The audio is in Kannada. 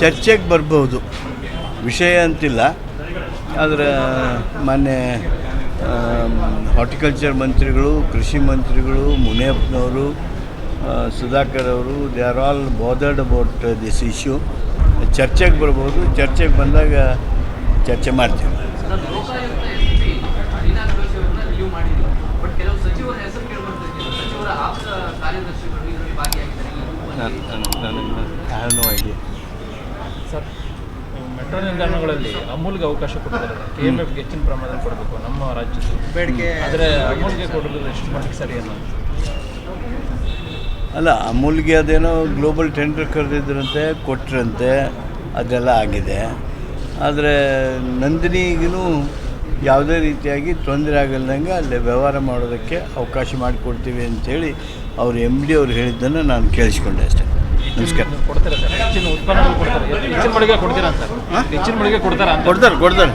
ಚರ್ಚೆಗೆ ಬರ್ಬೋದು. ವಿಷಯ ಅಂತಿಲ್ಲ. ಆದರೆ ಮೊನ್ನೆ ಹಾರ್ಟಿಕಲ್ಚರ್ ಮಂತ್ರಿಗಳು ಕೃಷಿ ಮಂತ್ರಿಗಳು ಮುನಿಯಪ್ಪನವರು ಸುಧಾಕರ್ ಅವರು they are all bothered about this issue ಚರ್ಚೆಗೆ ಬರ್ಬೋದು. ಚರ್ಚೆಗೆ ಬಂದಾಗ ಚರ್ಚೆ ಮಾಡ್ತೀವಿ. ಬಟ್ ಕೆಲವು ಸಚಿವರ ಹೆಸರು ಸಚಿವರ ಆಪ್ತ ಕಾರ್ಯದರ್ಶಿಗಳು ನೋ ಐಡಿಯಾ ಸರ್ ಮೆಟ್ರೋ ನಿಲ್ದಾಣಗಳಲ್ಲಿ ಅಮೂಲ್ಗೆ ಅವಕಾಶ ಕೊಡ್ತಾರೆ ಕೆ ಎಂ ಎಫ್ಗೆ ಹೆಚ್ಚಿನ ಪ್ರಮಾಣದಲ್ಲಿ ಕೊಡಬೇಕು ನಮ್ಮ ರಾಜ್ಯದಲ್ಲಿ. ಬೇಡಿಕೆ ಆದರೆ ಅಮೂಲ್ಗೆ ಕೊಡೋದು ಎಷ್ಟು ಮಟ್ಟಿಗೆ ಸರಿ ಅನ್ನೋದು ಅಲ್ಲ ಅಮೂಲ್ಗೆ ಅದೇನೋ ಗ್ಲೋಬಲ್ ಟೆಂಡರ್ ಕರೆದಿದ್ರಂತೆ ಕೊಟ್ರಂತೆ ಅದೆಲ್ಲ ಆಗಿದೆ. ಆದರೆ ನಂದಿನಿಗೂ ಯಾವುದೇ ರೀತಿಯಾಗಿ ತೊಂದರೆ ಆಗಲ್ದಂಗೆ ಅಲ್ಲಿ ವ್ಯವಹಾರ ಮಾಡೋದಕ್ಕೆ ಅವಕಾಶ ಮಾಡಿಕೊಡ್ತೀವಿ ಅಂಥೇಳಿ ಅವರು ಎಂ ಡಿ ಅವ್ರು ಹೇಳಿದ್ದನ್ನು ನಾನು ಕೇಳಿಸ್ಕೊಂಡೆ ಅಷ್ಟೇ. ನಮಸ್ಕಾರ. ಕೊಡ್ತಾರೆ ಕೊಡ್ತಾರೆ ಕೊಡ್ತಾರೆ ಕೊಡ್ತಾರೆ.